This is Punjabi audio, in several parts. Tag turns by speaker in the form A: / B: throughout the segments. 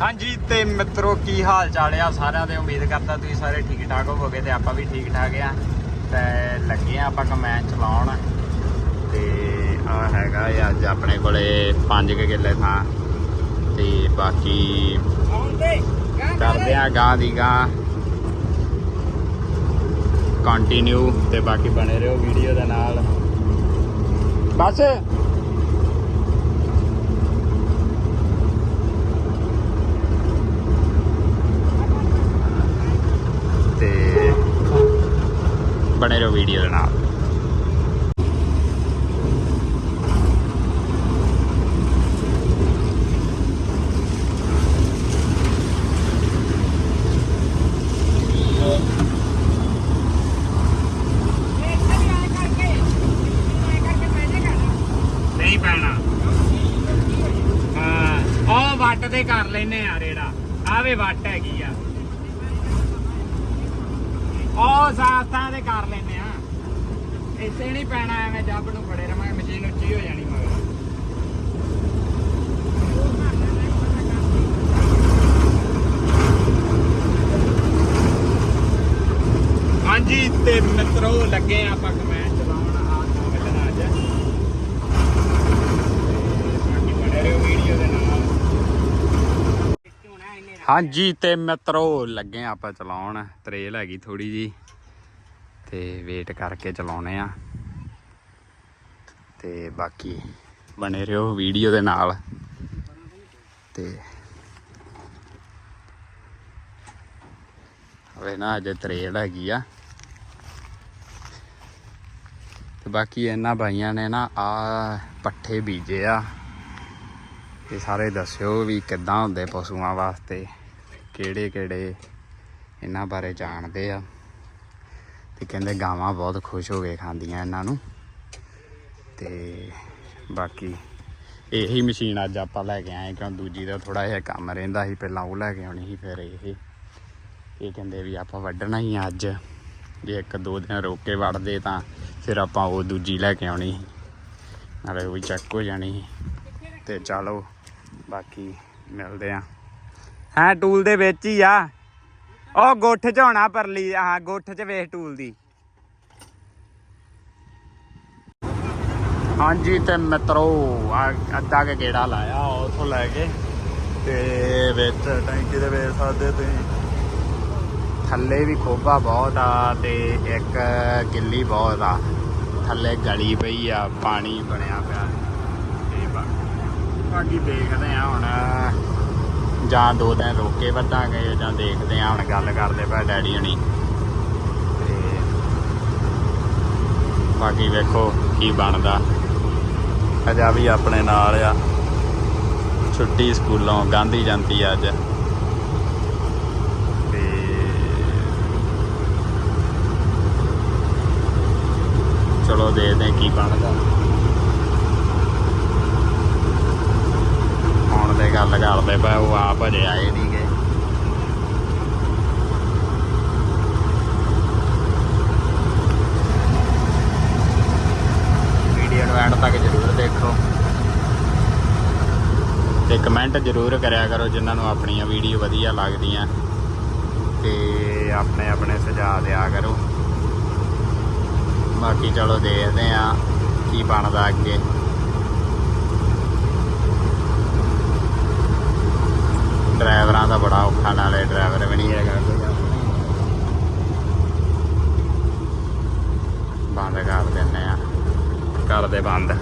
A: ਹਾਂਜੀ, ਤੇ ਮਿੱਤਰੋ, ਕੀ ਹਾਲ ਚਾਲ ਆ? ਸਾਰਿਆਂ ਦੇ ਉਮੀਦ ਕਰਦਾ ਤੁਸੀਂ ਸਾਰੇ ਠੀਕ ਠਾਕ ਹੋਵੋਗੇ ਤੇ ਆਪਾਂ ਵੀ ਠੀਕ ਠਾਕ ਆ। ਤੇ ਲੱਗੇ ਆ ਆਪਾਂ ਕਮੈਨ ਚਲਾਉਣ। ਤੇ ਆ ਹੈਗਾ ਅੱਜ ਆਪਣੇ ਕੋਲੇ 5 ਕਿੱਲੇ ਥਾਂ। ਤੇ ਬਾਕੀ ਕਰਦੇ ਆ ਗਾਂ ਦੀ ਗਾਂ ਕੰਟੀਨਿਊ ਤੇ ਬਾਕੀ ਬਣੇ ਰਹੋ ਵੀਡੀਓ ਦੇ ਨਾਲ। ਬਸ। ਬਣੇ ਰਹੋ ਵੀਡੀਓ ਦੇ ਨਾਲ। ਨਹੀਂ ਪੈਣਾ। ਹਾਂ, ਉਹ ਵੱਟ ਤੇ ਕਰ ਲੈਨੇ ਆ ਰੇੜਾ। ਆਵੇ ਵੱਟ ਹੈਗੀ ਆ। ਉਹ ਸਾਥਾਂ ਦੇ ਕਰ ਲੈਨੇ ਆ। ਇੱਥੇ ਨਹੀਂ ਪੈਣਾ, ਐਵੇਂ ਜੱਬ ਨੂੰ ਫੜੇ ਰਵਾਂਗੇ, ਮਸ਼ੀਨ ਉੱਚੀ ਹੋ ਜਾਣੀ ਮਗਰ। ਹਾਂਜੀ, ਤੇ ਮਿੱਤਰੋ, ਲੱਗੇ ਆਪਾਂ ਕਮੈਂਟ ਚਲਾਉਣ ਆ ਕੰਮ ਮਿਲਣਾ ਅੱਜ ਬਾਕੀ ਬਣੇ ਰਹੋ ਵੀਡੀਓ ਦੇ ਨਾਲ। ਹਾਂਜੀ, ਤੇ ਮਿੱਤਰੋ, ਲੱਗੇ ਆਪਾਂ ਚਲਾਉਣ। ਤਰੇਲ ਹੈਗੀ ਥੋੜੀ ਜੀ ਤੇ ਵੇਟ ਕਰਕੇ ਚਲਾਉਣੇ ਆ। ਤੇ ਬਾਕੀ ਬਣੇ ਰਹੋ ਵੀਡੀਓ ਦੇ ਨਾਲ। ਤੇ ਵੇ ਨਾ ਅਜੇ ਤਰੇਲ ਹੈਗੀ ਆ। ਤੇ ਬਾਕੀ ਇਹਨਾਂ ਭਾਈਆਂ ਨੇ ਨਾ ਆ ਪੱਠੇ ਬੀਜੇ ਆ। ਤੇ ਸਾਰੇ ਦੱਸਿਓ ਵੀ ਕਿੱਦਾਂ ਹੁੰਦੇ ਪਸ਼ੂਆਂ ਵਾਸਤੇ ਕਿਹੜੇ ਕਿਹੜੇ ਇਹਨਾਂ ਬਾਰੇ ਜਾਣਦੇ ਆ। ਤੇ ਕਹਿੰਦੇ ਗਾਵਾਂ ਬਹੁਤ ਖੁਸ਼ ਹੋ ਕੇ ਖਾਂਦੀਆਂ ਇਹਨਾਂ ਨੂੰ। ਤੇ ਬਾਕੀ ਇਹੀ ਮਸ਼ੀਨ ਅੱਜ ਆਪਾਂ ਲੈ ਕੇ ਆਏ, ਕਿਉਂ ਦੂਜੀ ਦਾ ਥੋੜਾ ਜਿਹਾ ਕੰਮ ਰਹਿੰਦਾ ਸੀ, ਪਹਿਲਾਂ ਉਹ ਲੈ ਕੇ ਆਉਣੀ ਸੀ, ਫਿਰ ਇਹ। ਇਹ ਕਹਿੰਦੇ ਵੀ ਆਪਾਂ ਵੱਢਣਾ ਹੀ ਆ ਅੱਜ। ਜੇ ਇੱਕ ਦੋ ਦਿਨ ਰੋਕ ਕੇ ਵੱਢਦੇ ਤਾਂ ਫਿਰ ਆਪਾਂ ਉਹ ਦੂਜੀ ਲੈ ਕੇ ਆਉਣੀ ਸੀ। ਨਾਲੇ ਉਹ ਵੀ ਚੱਕ ਹੋ ਜਾਣੀ ਸੀ। ਤੇ ਚਲੋ, ਬਾਕੀ ਮਿਲਦੇ ਆ। ਹਾਂ, ਟੂਲ ਦੇ ਵਿੱਚ ਹੀ ਆ। ਉਹ ਗੁੱਠ ਚ ਹੋਣਾ ਪਰਲੀ ਹਾਂ ਗੁੱਠ ਚ ਵੇਖ ਟੂਲ ਦੀ। ਹਾਂਜੀ ਤੇ ਮਿੱਤਰੋ ਅੱਧਾ ਕੇ ਗੇੜਾ ਲਾਇਆ ਉਥੋਂ ਲੈ ਕੇ, ਤੇ ਵਿੱਚ ਟੈਂਕੀ ਦੇ ਵੇਖ ਸਕਦੇ ਤੁਸੀਂ ਥੱਲੇ ਵੀ ਖੋਬਾ ਬਹੁਤ ਆ ਤੇ ਇੱਕ ਗਿੱਲੀ ਬਹੁਤ ਆ। ਥੱਲੇ ਗਲੀ ਪਈ ਆ, ਪਾਣੀ ਬਣਿਆ ਪਿਆ। ਤੇ ਬਾਕੀ ਬਾਕੀ ਦੇਖਦੇ ਆ ਹੁਣ ਜਾਂ ਦੋ ਦਿਨ ਰੋਕ ਕੇ ਵੱਢਾਂਗੇ ਜਾਂ ਦੇਖਦੇ ਆ, ਹੁਣ ਗੱਲ ਕਰਦੇ ਪਏ ਡੈਡੀ ਹਣੀ। ਤੇ ਬਾਕੀ ਵੇਖੋ ਕੀ ਬਣਦਾ। ਅਜਾ ਵੀ ਆਪਣੇ ਨਾਲ ਆ। ਛੁੱਟੀ ਸਕੂਲੋਂ, ਗਾਂਧੀ ਜਯੰਤੀ ਆ ਅੱਜ। ਤੇ ਚਲੋ ਦੇਖਦੇ ਕੀ ਬਣਦਾ। ਹੁਣ ਕਰਦੇ ਪਏ, ਉਹ ਆਪ ਅਜੇ ਆਏ ਨਹੀਂਗੇ ਵੀਡੀਓ ਨੂੰ ਐਂਡ ਤੱਕ ਜ਼ਰੂਰ ਦੇਖੋ। ਤੇ ਕਮੈਂਟ ਜ਼ਰੂਰ ਕਰਿਆ ਕਰੋ ਜਿਨ੍ਹਾਂ ਨੂੰ ਆਪਣੀਆਂ ਵੀਡੀਓ ਵਧੀਆ ਲੱਗਦੀਆਂ। ਤੇ ਆਪਣੇ ਆਪਣੇ ਸੁਝਾਅ ਦਿਆ ਕਰੋ। ਬਾਕੀ ਚਲੋ ਦੇਖਦੇ ਆ ਕੀ ਬਣਦਾ ਅੱਗੇ। ਡਰਾਈਵਰਾਂ ਦਾ ਬੜਾ ਔਖਾ, ਨਾਲੇ ਡਰਾਈਵਰ ਵੀ ਨਹੀਂ ਹੈਗਾ ਬੰਦ ਕਰ ਦਿੰਨੇ ਆ। ਕਰਦੇ ਬੰਦ।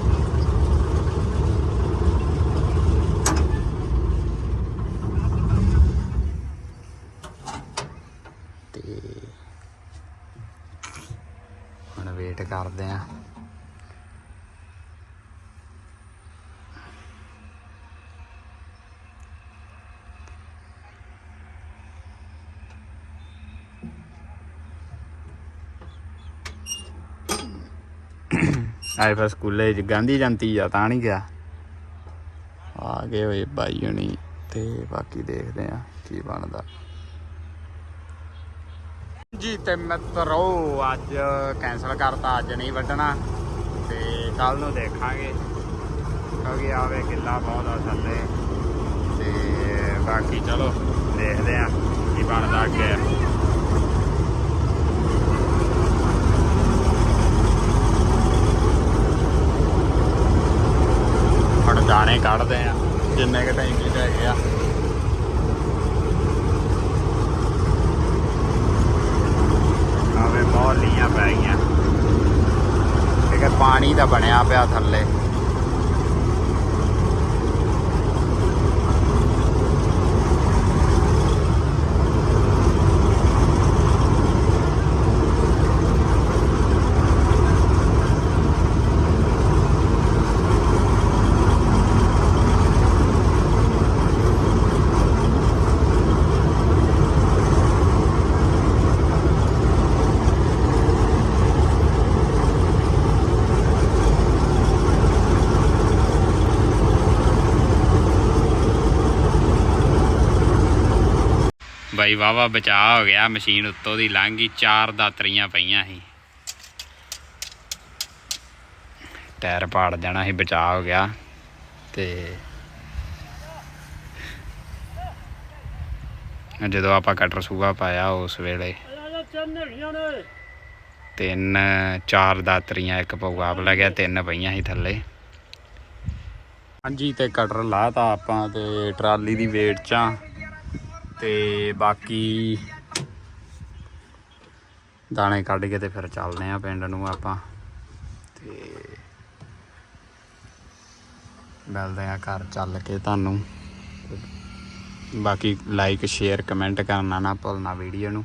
A: ਤੇ ਹੁਣ ਵੇਟ ਕਰਦੇ ਆ। ਆਏ ਫਿਰ ਸਕੂਲੇ ਚ, ਗਾਂਧੀ ਜਯੰਤੀ ਆ, ਤਾਂ ਨਹੀਂ ਗਿਆ। ਆ ਗਏ ਹੋਏ ਬਾਈ ਹਣੀ, ਤੇ ਬਾਕੀ ਦੇਖਦੇ ਆ ਕੀ ਬਣਦਾ। ਜੀ, ਤੇ ਮਿੱਤਰੋ, ਅੱਜ ਕੈਨਸਲ ਕਰਤਾ, ਅੱਜ ਨਹੀਂ ਵੱਢਣਾ। ਤੇ ਕੱਲ ਨੂੰ ਦੇਖਾਂਗੇ, ਕਿਉਂਕਿ ਆਵੇ ਕਿੱਲਾ ਬਹੁਤ ਆ ਥੱਲੇ। ਤੇ ਬਾਕੀ ਚਲੋ, ਦੇਖਦੇ ਆ ਕੀ ਬਣਦਾ ਅੱਗੇ। ਹੁਣ ਕੱਢਦੇ ਆ, ਜਿੰਨੇ ਕਿ ਟਾਈਮ ਚ ਹੈਗੇ ਆ। ਆਵੇ ਮੌਲੀਆਂ ਪੈ ਗਈਆਂ। ਇਹ ਕਿ ਪਾਣੀ ਦਾ ਬਣਿਆ ਪਿਆ ਥੱਲੇ। ਬਾਈ ਵਾਵਾ ਬਚਾ ਹੋ ਗਿਆ, ਮਸ਼ੀਨ ਉੱਤੋਂ ਦੀ ਲੰਘ ਗਈ, ਚਾਰ ਦਾਤਰੀਆਂ ਪਈਆਂ ਸੀ। ਟਾਇਰ ਪਾੜ ਜਾਣਾ ਸੀ, ਬਚਾ ਹੋ ਗਿਆ ਤੇ ਜਦੋਂ ਆਪਾਂ ਕਟਰ ਸੂਗਾ ਪਾਇਆ ਉਸ ਵੇਲੇ, ਤਿੰਨ, ਚਾਰ ਦਾਤਰੀਆਂ, ਇੱਕ ਪਊਆ ਲੱਗਿਆ ਤਿੰਨ ਪਈਆਂ ਸੀ ਥੱਲੇ। ਹਾਂਜੀ, ਤੇ ਕਟਰ ਲਾਤਾ ਆਪਾਂ ਤੇ ਟਰਾਲੀ ਦੀ ਵੇਟ ਚਾਂ ਤੇ ਬਾਕੀ ਦਾਣੇ ਕੱਢ ਕੇ ਤੇ ਫਿਰ ਚੱਲਦੇ ਆ ਪਿੰਡ ਨੂੰ ਆਪਾਂ ਤੇ ਮਿਲਦੇ ਆ ਘਰ ਚੱਲ ਕੇ ਤੁਹਾਨੂੰ। ਬਾਕੀ ਲਾਈਕ ਸ਼ੇਅਰ ਕਮੈਂਟ ਕਰਨਾ ਨਾ ਭੁੱਲਣਾ ਵੀਡੀਓ ਨੂੰ।